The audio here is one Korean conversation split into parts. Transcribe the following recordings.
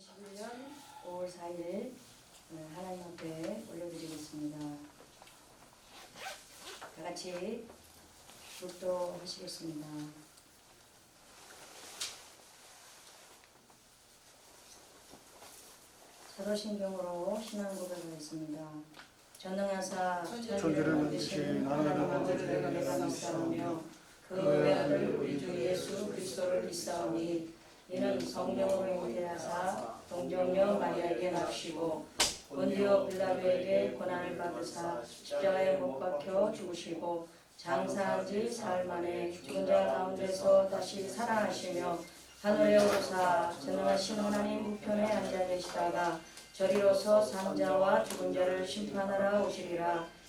2021년 5월 4일 어, 하나님 앞에 올려드리겠습니다. 다 같이 묵도하시겠습니다. 사도신경으로 신앙 고백하겠습니다. 전능하사 천지를 만드신 하나님 아버지를 내가 믿사오며 그 외아들 우리 주 예수 그리스도를 믿사오니 이는 성령으로 잉태하사 동정녀 마리아에게 납시고 본디오 빌라도에게 고난을 받으사 십자가에 못 박혀 죽으시고 장사한 지 사흘 만에 죽은 자 가운데서 다시 살아나시며 하늘에 오르사 전능하신 하나님 우편에 앉아 계시다가 저리로서 산자와 죽은 자를 심판하러 오시리라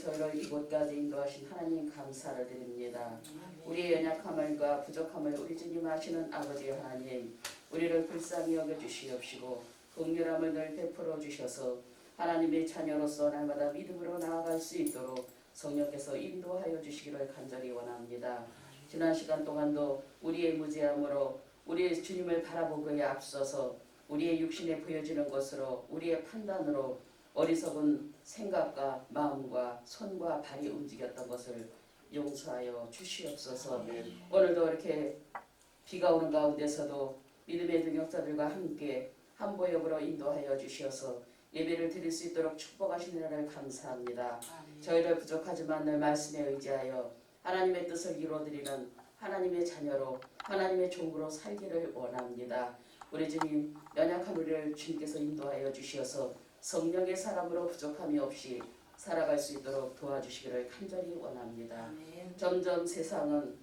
저희를 이곳까지 인도하신 하나님 감사를 드립니다. 우리의 연약함을과 부족함을 우리 주님 아시는 아버지 하나님 우리를 불쌍히 여겨 주시옵시고 긍휼함을 늘 베풀어 주셔서 하나님의 자녀로서 날마다 믿음으로 나아갈 수 있도록 성령께서 인도하여 주시기를 간절히 원합니다. 지난 시간 동안도 우리의 무지함으로 우리의 주님을 바라보기에 앞서서 우리의 육신에 보여지는 것으로 우리의 판단으로 어리석은 생각과 마음과 손과 발이 움직였던 것을 용서하여 주시옵소서. 오늘도 이렇게 비가 오는 가운데서도 믿음의 능력자들과 함께 한보역으로 인도하여 주시어서 예배를 드릴 수 있도록 축복하신 은혜를 감사합니다. 저희를 부족하지만 늘 말씀에 의지하여 하나님의 뜻을 이루어드리는 하나님의 자녀로 하나님의 종으로 살기를 원합니다. 우리 주님 연약한 우리를 주님께서 인도하여 주시어서 성령의 사람으로 부족함이 없이 살아갈 수 있도록 도와주시기를 간절히 원합니다. 점점 세상은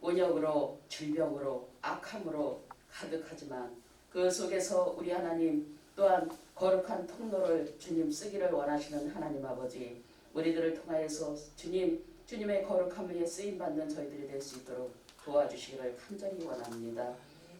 원역으로 질병으로 악함으로 가득하지만 그 속에서 우리 하나님 또한 거룩한 통로를 주님 쓰기를 원하시는 하나님 아버지 우리들을 통하여서 주님 주님의 거룩함 위에 쓰임 받는 저희들이 될 수 있도록 도와주시기를 간절히 원합니다.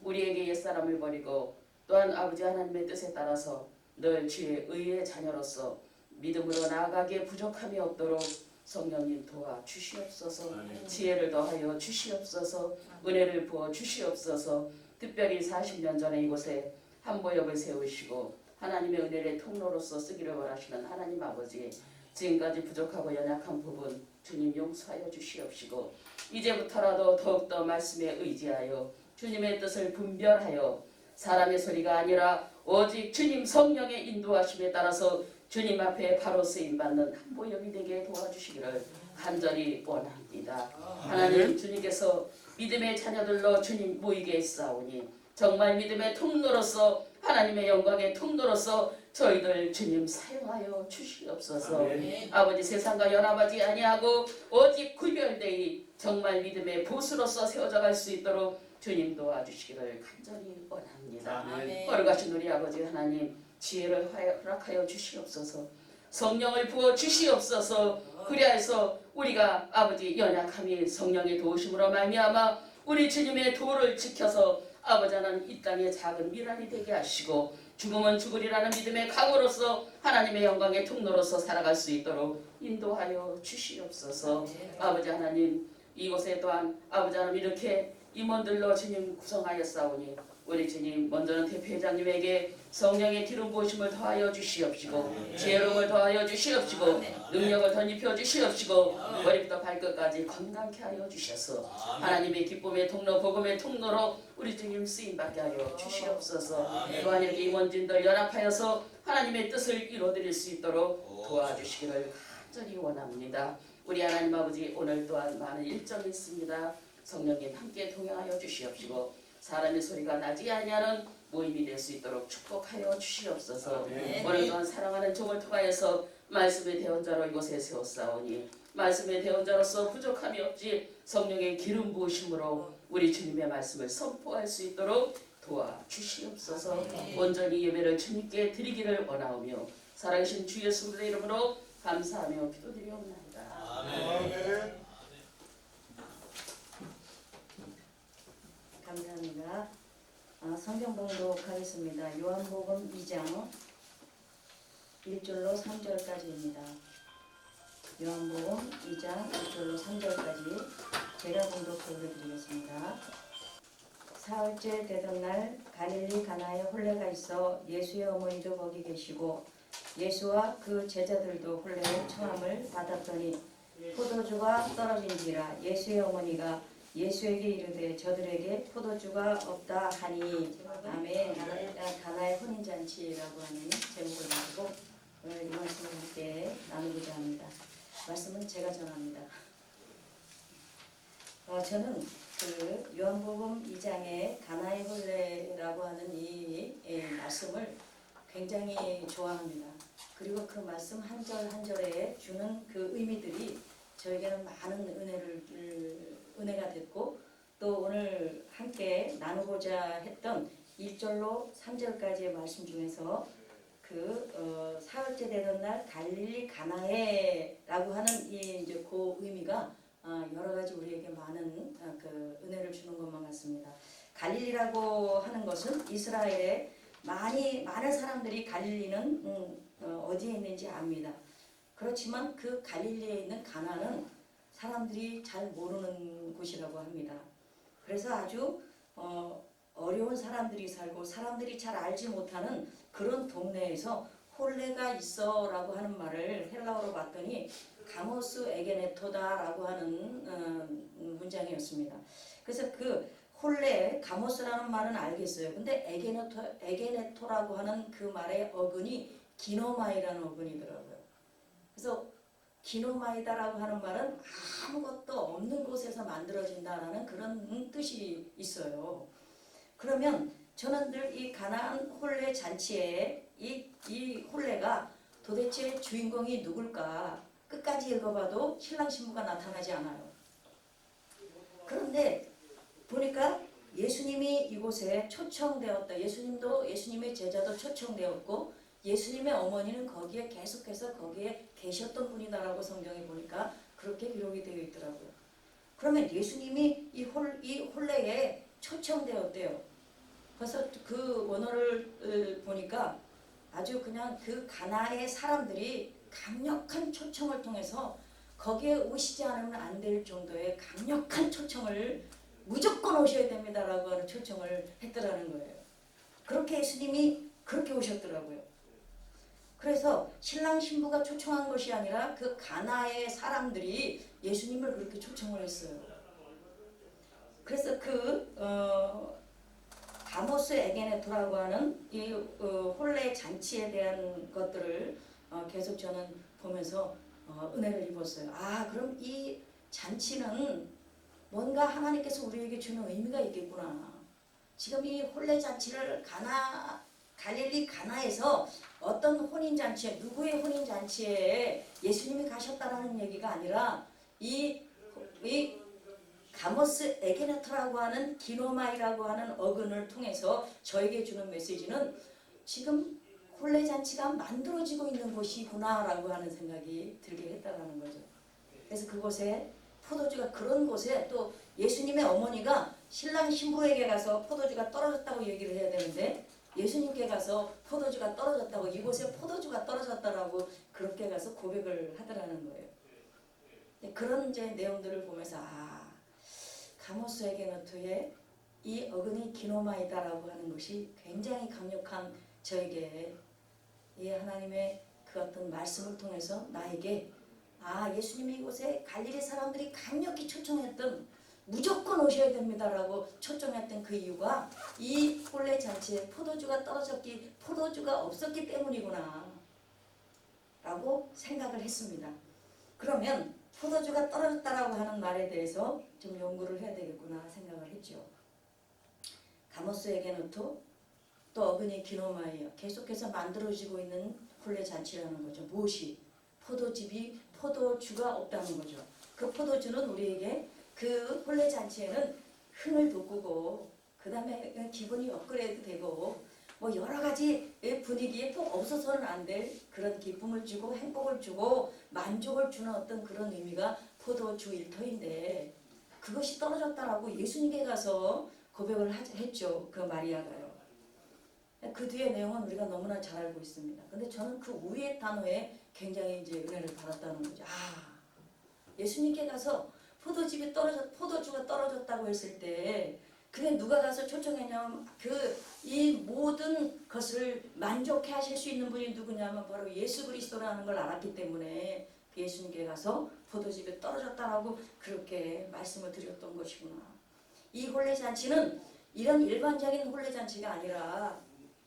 우리에게 옛사람을 버리고 또한 아버지 하나님의 뜻에 따라서 늘 주의 의의 자녀로서 믿음으로 나아가기에 부족함이 없도록 성령님 도와 주시옵소서. 지혜를 더하여 주시옵소서. 은혜를 부어 주시옵소서. 특별히 40년 전에 이곳에 한보역을 세우시고 하나님의 은혜의 통로로서 쓰기를 원하시는 하나님 아버지 지금까지 부족하고 연약한 부분 주님 용서하여 주시옵시고 이제부터라도 더욱더 말씀에 의지하여 주님의 뜻을 분별하여 사람의 소리가 아니라 오직 주님 성령의 인도하심에 따라서 주님 앞에 바로 쓰임 받는 한보역이 되게 도와주시기를 간절히 원합니다. 하나님 주님께서 믿음의 자녀들로 주님 모이게 했사오니 정말 믿음의 통로로서 하나님의 영광의 통로로서 저희들 주님 사용하여 주시옵소서. 아버지 세상과 연합하지 아니하고 오직 구별되이 정말 믿음의 보수로서 세워져 갈 수 있도록 주님 도와주시기를 간절히 원합니다. 거룩하신 우리 아버지 하나님 지혜를 허락하여 주시옵소서. 성령을 부어 주시옵소서. 그리하여서 우리가 아버지 연약함이 성령의 도우심으로 말미암아 우리 주님의 도를 지켜서 아버지 하나님 이 땅의 작은 미랄이 되게 하시고 죽음은 죽으리라는 믿음의 각오로서 하나님의 영광의 통로로서 살아갈 수 있도록 인도하여 주시옵소서. 아버지 하나님 이곳에 또한 하나님 이렇게 임원들로 주님 구성하였사오니 우리 주님 먼저는 대표회장님에게 성령의 기름 부으심을 더하여 주시옵시고 지혜로움을 더하여 주시옵시고 능력을 덧입혀 주시옵시고 머리부터 발끝까지 건강케 하여 주셔서 하나님의 기쁨의 통로 복음의 통로로 우리 주님 쓰임 받게 하여 주시옵소서 또한 이렇게 임원진들 연합하여서 하나님의 뜻을 이루어드릴 수 있도록 도와주시기를 간절히 원합니다. 우리 하나님 아버지 오늘 또한 많은 일정이 있습니다. 성령님 함께 동행하여 주시옵시고 사람의 소리가 나지 아니하는 모임이 될 수 있도록 축복하여 주시옵소서. 오늘 또한 사랑하는 종을 통하여서 말씀의 대원자로 이곳에 세웠사오니 말씀의 대원자로서 부족함이 없지 성령의 기름 부으심으로 우리 주님의 말씀을 선포할 수 있도록 도와 주시옵소서. 온전히 예배를 주님께 드리기를 원하오며 살아계신 주 예수 그리스도의 이름으로 감사하며 기도드리옵나이다. 아멘. 감사합니다. 아, 성경 봉독하겠습니다. 요한복음 2장 1절로 3절까지입니다. 요한복음 2장 1절로 3절까지 제가 봉독 돌려드리겠습니다. 사흘째 되던 날 갈릴리 가나에 홀레가 있어 예수의 어머니도 거기 계시고 예수와 그 제자들도 홀레의 청함을 받았더니 포도주가 떨어진지라 예수의 어머니가 예수에게 이르되 저들에게 포도주가 없다 하니 아멘 가나- 가나의 혼인잔치라고 하는 제목을 가지고 오늘 이 말씀을 함께 나누고자 합니다. 말씀은 제가 전합니다. 어, 저는 그 요한복음 2장의 가나의 혼례라고 하는 이, 이 말씀을 굉장히 좋아합니다. 그리고 그 말씀 한 절 한 절에 주는 그 의미들이 저에게는 많은 은혜를 을- 은혜가 됐고 또 오늘 함께 나누고자 했던 1절로 3절까지의 말씀 중에서 그 어, 사흘째 되던 날 갈릴리 가나에라고 하는 이 이제 그 의미가 어, 여러 가지 우리에게 많은 어, 그 은혜를 주는 것만 같습니다. 갈릴리라고 하는 것은 이스라엘에 많이 많은 사람들이 갈릴리는 음, 어, 어디에 있는지 압니다. 그렇지만 그 갈릴리에 있는 가나는 사람들이 잘 모르는 곳이라고 합니다. 그래서 아주 어, 어려운 사람들이 살고 사람들이 잘 알지 못하는 그런 동네에서 홀레가 있어 라고 하는 말을 헬라어로 봤더니 가모스 에게네토다 라고 하는 어, 문장이었습니다. 그래서 그 홀레 가모스라는 말은 알겠어요. 근데 에게네토 에게네토라고 하는 그 말의 어근이 기노마이라는 어근이더라고요. 그래서 기노마이다라고 하는 말은 아무것도 없는 곳에서 만들어진다라는 그런 뜻이 있어요. 그러면 저는 늘 이 가나안 홀레 잔치에 이, 이 홀레가 도대체 주인공이 누굴까 끝까지 읽어봐도 신랑 신부가 나타나지 않아요. 그런데 보니까 예수님이 이곳에 초청되었다. 예수님도 예수님의 제자도 초청되었고 예수님의 어머니는 거기에 계속해서 거기에 계셨던 분이다라고 성경에 보니까 그렇게 기록이 되어 있더라고요. 그러면 예수님이 이, 홀, 이 홀레에 초청되었대요. 그래서 그 원어를 어, 보니까 아주 그냥 그 가나의 사람들이 강력한 초청을 통해서 거기에 오시지 않으면 안 될 정도의 강력한 초청을 무조건 오셔야 됩니다라고 하는 초청을 했더라는 거예요. 그렇게 예수님이 그렇게 오셨더라고요. 그래서 신랑 신부가 초청한 것이 아니라 그 가나의 사람들이 예수님을 그렇게 초청을 했어요. 그래서 그 어, 가모스 에게네토라고 하는 이 어, 홀레 잔치에 대한 것들을 어, 계속 저는 보면서 어, 은혜를 입었어요. 아 그럼 이 잔치는 뭔가 하나님께서 우리에게 주는 의미가 있겠구나. 지금 이 홀레 잔치를 가나 갈릴리 가나에서 어떤 혼인 잔치에 누구의 혼인 잔치에 예수님이 가셨다라는 얘기가 아니라 이, 이 가모스 에게네토라고 하는 기노마이라고 하는 어근을 통해서 저에게 주는 메시지는 지금 홀레 잔치가 만들어지고 있는 곳이구나 라고 하는 생각이 들게 했다라는 거죠. 그래서 그곳에 포도주가 그런 곳에 또 예수님의 어머니가 신랑 신부에게 가서 포도주가 떨어졌다고 얘기를 해야 되는데 예수님께 가서 포도주가 떨어졌다고 이곳에 포도주가 떨어졌다라고 그렇게 가서 고백을 하더라는 거예요. 그런 이제 내용들을 보면서 아 가모스에게 노트에 이 어근이 기노마이다라고 하는 것이 굉장히 강력한 저에게 이 하나님의 그 어떤 말씀을 통해서 나에게 아 예수님이 이곳에 갈릴리 사람들이 강력히 초청했던 무조건 오셔야 됩니다라고 초청했던 그 이유가 이 혼례 잔치에 포도주가 떨어졌기 포도주가 없었기 때문이구나 라고 생각을 했습니다. 그러면 포도주가 떨어졌다라고 하는 말에 대해서 좀 연구를 해야 되겠구나 생각을 했죠. 가모스에게노토 또 어근이 기노마이어 계속해서 만들어지고 있는 혼례 잔치라는 거죠. 무엇이 포도즙이 포도주가 없다는 거죠. 그 포도주는 우리에게 그 혼례 잔치에는 흥을 돋구고 그 다음에 기분이 업그레이드 되고 뭐 여러 가지 분위기에 꼭 없어서는 안 될 그런 기쁨을 주고 행복을 주고 만족을 주는 어떤 그런 의미가 포도주 일터인데 그것이 떨어졌다라고 예수님께 가서 고백을 하- 했죠. 그 마리아가요. 그 뒤에 내용은 우리가 너무나 잘 알고 있습니다. 근데 저는 그 위의 단어에 굉장히 이제 은혜를 받았다는 거죠. 아, 예수님께 가서 포도즙이 떨어졌, 포도주가 떨어졌다고 했을 때 그게 누가 가서 초청했냐면 그 이 모든 것을 만족해 하실 수 있는 분이 누구냐면 바로 예수 그리스도라는 걸 알았기 때문에 그 예수님께 가서 포도즙이 떨어졌다라고 그렇게 말씀을 드렸던 것이구나. 이 혼례 잔치는 이런 일반적인 혼례 잔치가 아니라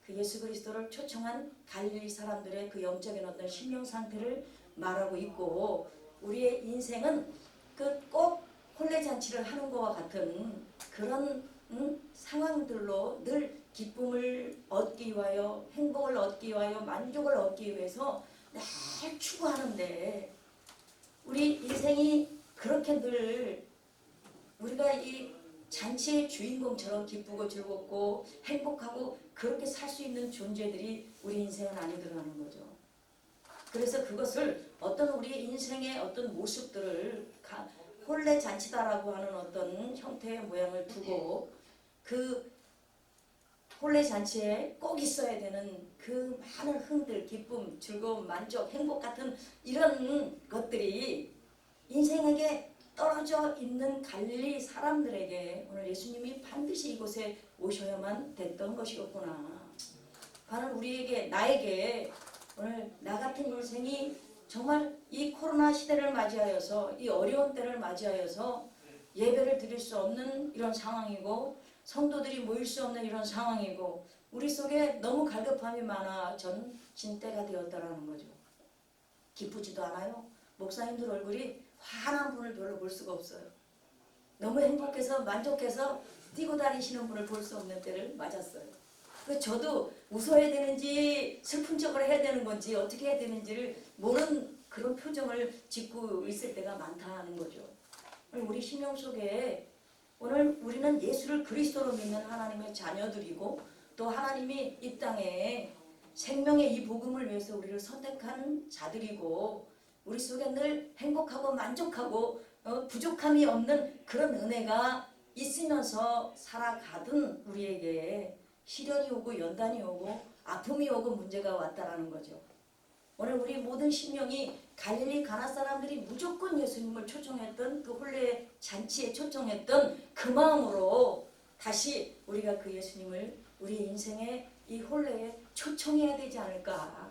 그 예수 그리스도를 초청한 갈릴리 사람들의 그 영적인 어떤 심령 상태를 말하고 있고 우리의 인생은 그 꼭 혼례 잔치를 하는 것과 같은 그런 음, 상황들로 늘 기쁨을 얻기 위하여 행복을 얻기 위하여 만족을 얻기 위해서 늘 추구하는데 우리 인생이 그렇게 늘 우리가 이 잔치의 주인공처럼 기쁘고 즐겁고 행복하고 그렇게 살 수 있는 존재들이 우리 인생은 아니더라는 거죠. 그래서 그것을 어떤 우리 인생의 어떤 모습들을 가- 혼례 잔치다라고 하는 어떤 형태의 모양을 두고 그 혼례 잔치에 꼭 있어야 되는 그 많은 흥들, 기쁨, 즐거움, 만족, 행복 같은 이런 것들이 인생에게 떨어져 있는 갈릴리 사람들에게 오늘 예수님이 반드시 이곳에 오셔야만 됐던 것이었구나. 바로 우리에게 나에게 오늘 나 같은 인생이 정말 이 코로나 시대를 맞이하여서 이 어려운 때를 맞이하여서 예배를 드릴 수 없는 이런 상황이고 성도들이 모일 수 없는 이런 상황이고 우리 속에 너무 갈급함이 많아진 때가 되었다라는 거죠. 기쁘지도 않아요. 목사님들 얼굴이 환한 분을 별로 볼 수가 없어요. 너무 행복해서 만족해서 뛰고 다니시는 분을 볼 수 없는 때를 맞았어요. 그 저도 웃어야 되는지 슬픈 척을 해야 되는 건지 어떻게 해야 되는지를 모르는 그런 표정을 짓고 있을 때가 많다는 거죠. 우리 심령 속에 오늘 우리는 예수를 그리스도로 믿는 하나님의 자녀들이고 또 하나님이 이 땅에 생명의 이 복음을 위해서 우리를 선택한 자들이고 우리 속에 늘 행복하고 만족하고 어, 부족함이 없는 그런 은혜가 있으면서 살아가던 우리에게 시련이 오고 연단이 오고 아픔이 오고 문제가 왔다라는 거죠. 오늘 우리 모든 심령이 갈릴리 가나 사람들이 무조건 예수님을 초청했던 그 혼례 잔치에 초청했던 그 마음으로 다시 우리가 그 예수님을 우리 인생의 이 혼례에 초청해야 되지 않을까.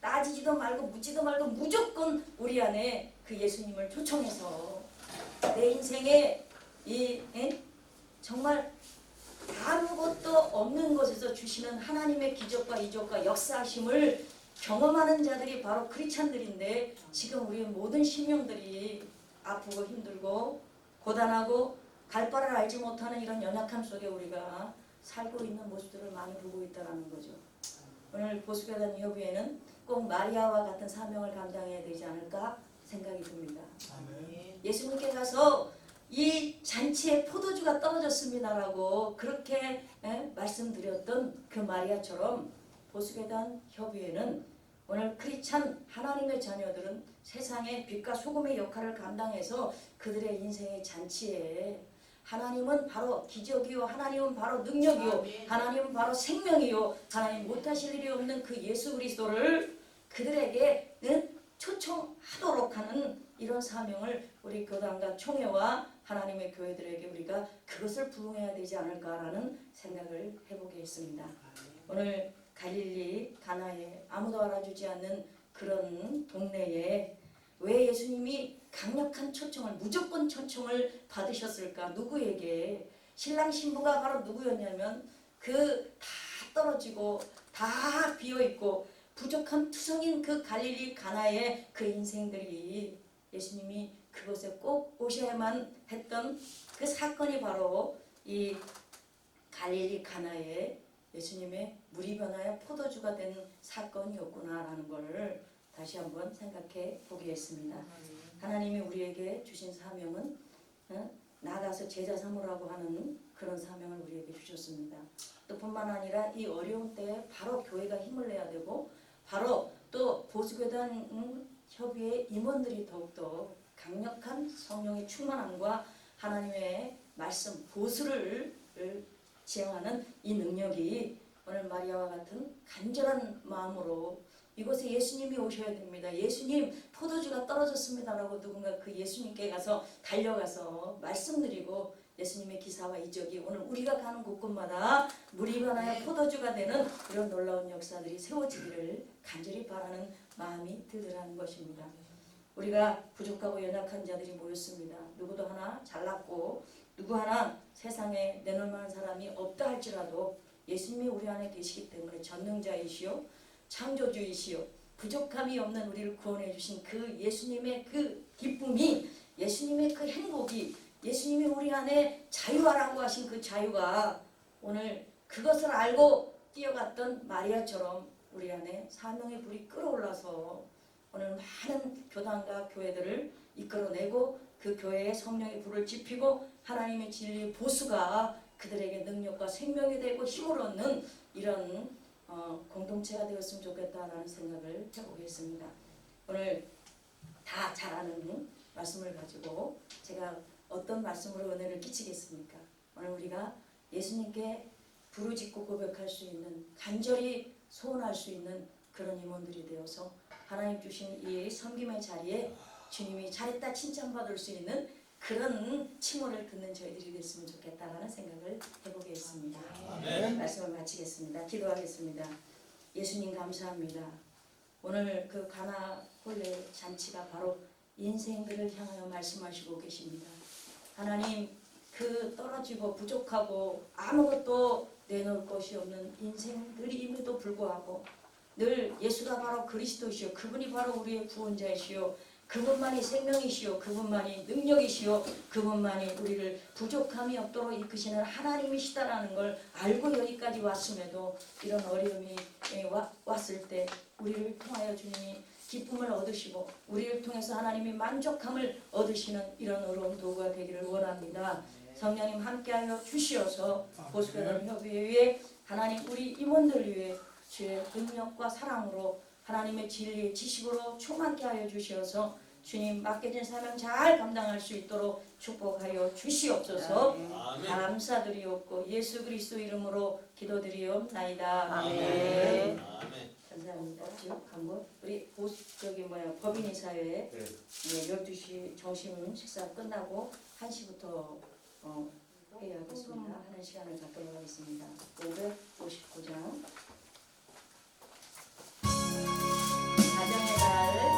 따지지도 말고 묻지도 말고 무조건 우리 안에 그 예수님을 초청해서 내 인생에 이 에? 정말 아무것도 없는 곳에서 주시는 하나님의 기적과 이적과 역사하심을 경험하는 자들이 바로 크리스찬들인데 지금 우리 모든 심령들이 아프고 힘들고 고단하고 갈 바를 알지 못하는 이런 연약함 속에 우리가 살고 있는 모습들을 많이 보고 있다는 거죠. 오늘 보수교단 협의회는 꼭 마리아와 같은 사명을 감당해야 되지 않을까 생각이 듭니다. 예수님께 가서 이 잔치에 포도주가 떨어졌습니다라고 그렇게 에, 말씀드렸던 그 마리아처럼 보수계단 협의회는 오늘 크리찬 하나님의 자녀들은 세상의 빛과 소금의 역할을 감당해서 그들의 인생의 잔치에 하나님은 바로 기적이요 하나님은 바로 능력이요 하나님은 바로 생명이요 하나님 못하실 일이 없는 그 예수 그리스도를 그들에게는 초청하도록 하는 이런 사명을 우리 교단과 총회와 하나님의 교회들에게 우리가 그것을 부응해야 되지 않을까라는 생각을 해보게 했습니다. 오늘 갈릴리 가나에 아무도 알아주지 않는 그런 동네에 왜 예수님이 강력한 초청을 무조건 초청을 받으셨을까? 누구에게? 신랑 신부가 바로 누구였냐면 그 다 떨어지고 다 비어 있고 부족한 투성인 그 갈릴리 가나의 그 인생들이 예수님이 그곳에 꼭 오셔야만 했던 그 사건이 바로 이 갈릴리 가나에 예수님의 물이 변하여 포도주가 된 사건이었구나라는 것을 다시 한번 생각해 보게 했습니다. 하나님이 우리에게 주신 사명은 어? 나가서 제자 삼으라고 하는 그런 사명을 우리에게 주셨습니다. 또 뿐만 아니라 이 어려운 때에 바로 교회가 힘을 내야 되고 바로 또 보수교단 음, 협의회 임원들이 더욱더 강력한 성령의 충만함과 하나님의 말씀 보수를 지향하는 이 능력이 오늘 마리아와 같은 간절한 마음으로 이곳에 예수님이 오셔야 됩니다. 예수님 포도주가 떨어졌습니다라고 누군가 그 예수님께 가서 달려가서 말씀드리고 예수님의 기사와 이적이 오늘 우리가 가는 곳곳마다 물이 변하여 포도주가 되는 이런 놀라운 역사들이 세워지기를 간절히 바라는 마음이 들더라는 것입니다. 우리가 부족하고 연약한 자들이 모였습니다. 누구도 하나 잘났고 누구 하나 세상에 내놓을 만한 사람이 없다 할지라도 예수님이 우리 안에 계시기 때문에 전능자이시요 창조주이시요 부족함이 없는 우리를 구원해 주신 그 예수님의 그 기쁨이 예수님의 그 행복이 예수님이 우리 안에 자유하라고 하신 그 자유가 오늘 그것을 알고 뛰어갔던 마리아처럼 우리 안에 사명의 불이 끓어올라서 오늘 많은 교단과 교회들을 이끌어내고 그 교회에 성령의 불을 지피고 하나님의 진리의 보수가 그들에게 능력과 생명이 되고 힘을 얻는 이런 어, 공동체가 되었으면 좋겠다라는 생각을 해보겠습니다. 오늘 다 잘 아는 말씀을 가지고 제가 어떤 말씀으로 은혜를 끼치겠습니까? 오늘 우리가 예수님께 부르짖고 고백할 수 있는 간절히 소원할 수 있는 그런 임원들이 되어서 하나님 주신 이 섬김의 자리에 주님이 잘했다 칭찬받을 수 있는 그런 칭호를 듣는 저희들이 됐으면 좋겠다라는 생각을 해보겠습니다. 말씀을 마치겠습니다. 기도하겠습니다. 예수님 감사합니다. 오늘 그 가나 홀레 잔치가 바로 인생들을 향하여 말씀하시고 계십니다. 하나님 그 떨어지고 부족하고 아무것도 내놓을 것이 없는 인생들임에도 불구하고 늘 예수가 바로 그리스도시요 그분이 바로 우리의 구원자이시요 그분만이 생명이시요 그분만이 능력이시요 그분만이 우리를 부족함이 없도록 이끄시는 하나님이시다라는 걸 알고 여기까지 왔음에도 이런 어려움이 예, 와- 왔을 때 우리를 통하여 주님이 기쁨을 얻으시고 우리를 통해서 하나님이 만족함을 얻으시는 이런 어려운 도구가 되기를 원합니다. 성령님 함께하여 주시어서 보수교단 협의회 하나님 우리 임원들 위해 주의 능력과 사랑으로 하나님의 진리의 지식으로 충만케 하여 주시어서 주님 맡겨진 사명 잘 감당할 수 있도록 축복하여 주시옵소서 감사드리옵고 예수 그리스도 이름으로 기도드리옵나이다 아멘. 감사합니다. 쭉 한번 우리 보 저기 뭐야 법인이 사회 네. 네, 12시 점심 식사 끝나고 1시부터 어, 회의하겠습니다. 하는 시간을 갖도록 하겠습니다. 559장 가정의 날생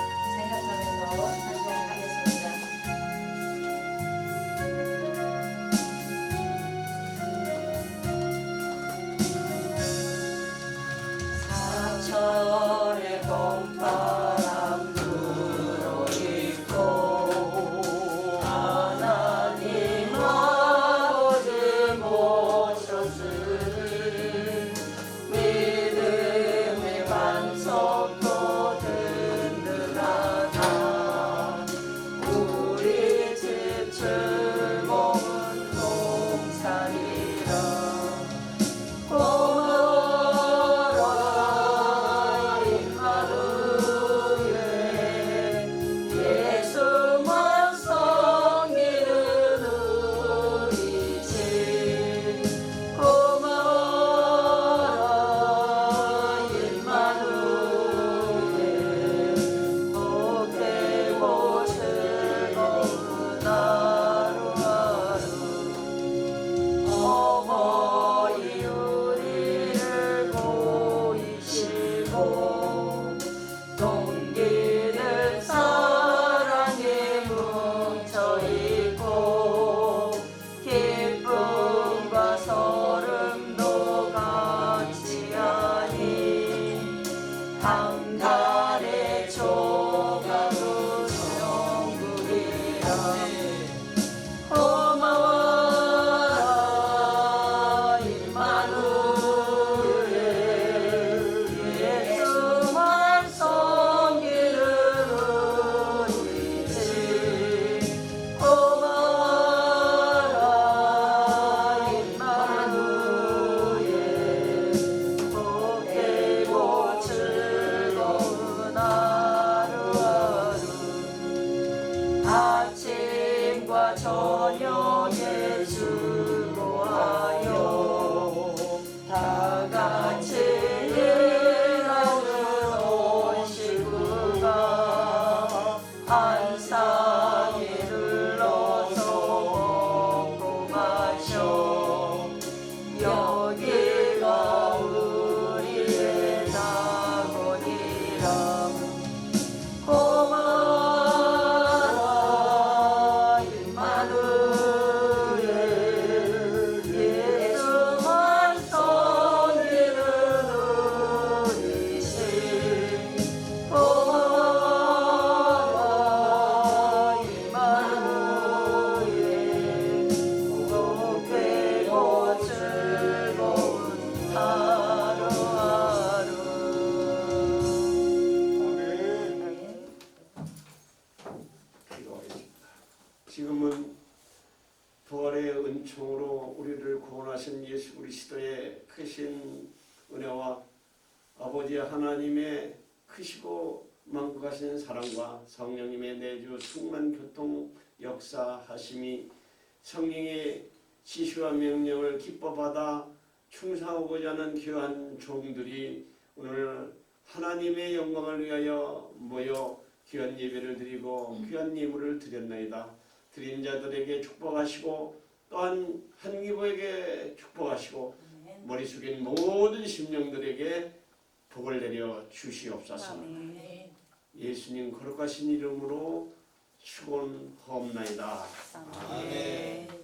역사하심이 성령의 지시와 명령을 기뻐 받아 충성하고자 하는 귀한 종들이 오늘 하나님의 영광을 위하여 모여 귀한 예배를 드리고 귀한 예물을 드렸나이다. 드린 자들에게 축복하시고 또한 한기보에게 축복하시고. 머리 숙인 모든 심령들에게 복을 내려 주시옵소서. 예수님 거룩하신 이름으로 축원하옵나이다. 아멘.